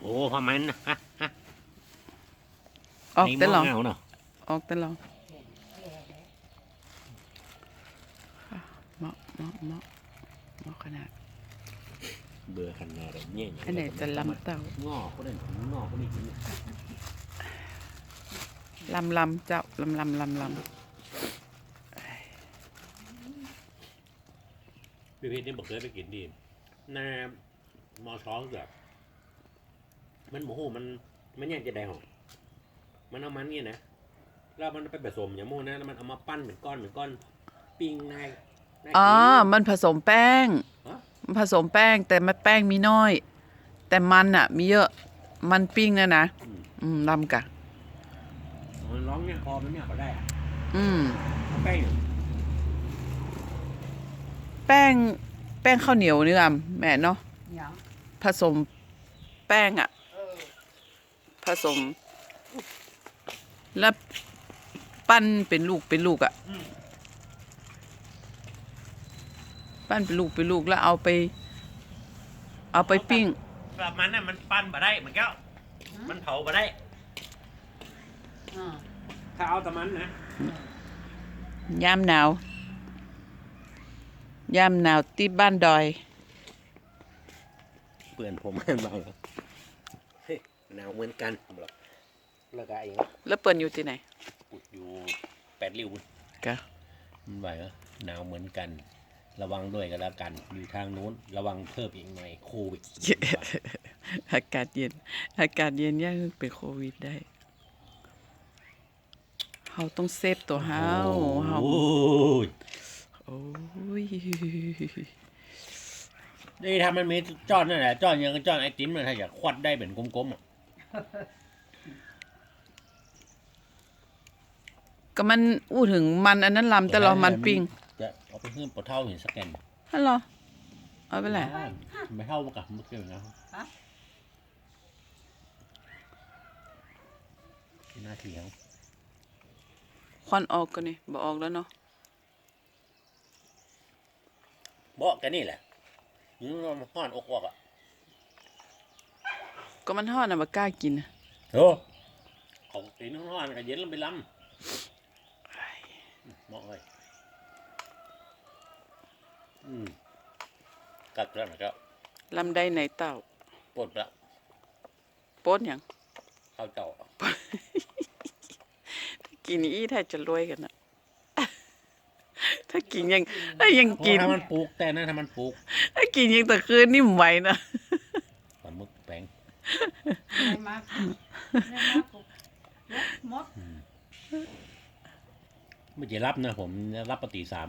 โอ้พอมันนะฮะฮะออกแต่หลองนี่มเงาเนาะออกแต่หลองเหมาะเหมาะเหมาะเหมาะขนาดเบื่อขนาดนี้อันไหนจะลำเต่างอกก็ได้งอกก็ไม่กินลำลำเจ้าลำลำลำลพี่พีชนี่บอกเคยไปกินดีหน้ามอช้องแบบ มันโมโหมันมันแยกจะได้หรอมันเอามันเนี่ยนะแล้วมันไปผสมอย่างโม่นะแล้วมันเอามาปั้นเป็นก้อนเป็นก้อนปิ้งในในำอ๋อกินมันผสมแป้งฮะมันผสมแป้งแต่มันแป้งมีน้อย แต่มันอะ มีเยอะมันปิ้งนะนะอืมอืมลำกะมันร้องเนี่ยคอมันเนี่ยก็ได้อะอืมเอาแป้งอยู่แป้งแป้งข้าวเหนียวนี่อะแม่เนาะหยังผสมแป้งอะเออ ผสม แล้วปั้นเป็นลูกเป็นลูกอะ่ะปั้นเป็นลูกเป็นลูกแล้วเอาไป เอาไปปิ้งแบบมันน่ะมันปั้นมาได้เหมือนกันมันเผามาได้อ่าถ้าเอาแต่มันนะยามหนาวยามหนาวที่บ้านดอย เปื่อนผมให้มาเฮ้ย หนาวเหมือนกันบอกแล้วก็ไอ้แล้วเปิ่นอยู่ที่ไหนปุดอยู่แปดริ้วกะมันไหวเหรอหนาวเหมือนกัน ระวังด้วยกันแล้วกัน อยู่ทางนู้น ระวังเพิ่มอีกหน่อยโควิดอากาศเย็น อากาศเย็นย่างเป็นโควิดได้เฮาต้องเซฟตัวเฮาเฮาโอ้ยโอ้ยนี่ถ้ามันมีจอนนั่นแหละจอนยังก็จอนไอติมเลยถ้าอยากควัดได้เป็นกลมๆอะ ก็มันอู้ถึงมันอันนั้นลำแต่เรามันปิ้งจะเอาไปขึ้นปลาเท่าเห็นสแกนฮัลโหลเอาไปแหละไม่เท่ากับเมื่อกี้นะหน้าเขียวควันออกก็นี่บ่ออกแล้วเนาะบอกกันนี่แหละยืนนอนห้อนอกออกอะ ก็มันทอดน่ะบ่กล้ากินน่ะโอ้ของตีนห้อนกับเย็นลงไปล้ำเหมาะเลยอืมกัดแล้วนะครับลำได้ไหนเต่าปวดแล้วโป๊ดหยังข้าวเจ้ากินอีถ้าจะรวยกันน่ะ ถ้ากินยังถ้ายังโอ้กินถ้ามันปลูกแต่นะถ้ามันปลูก ถ้ากินยังแต่คืนนี่ไหวนะ ปลาหมึกแปลง ได้มากได้มากกว่าหมด ไม่จะรับนะผมรับปฏิสาม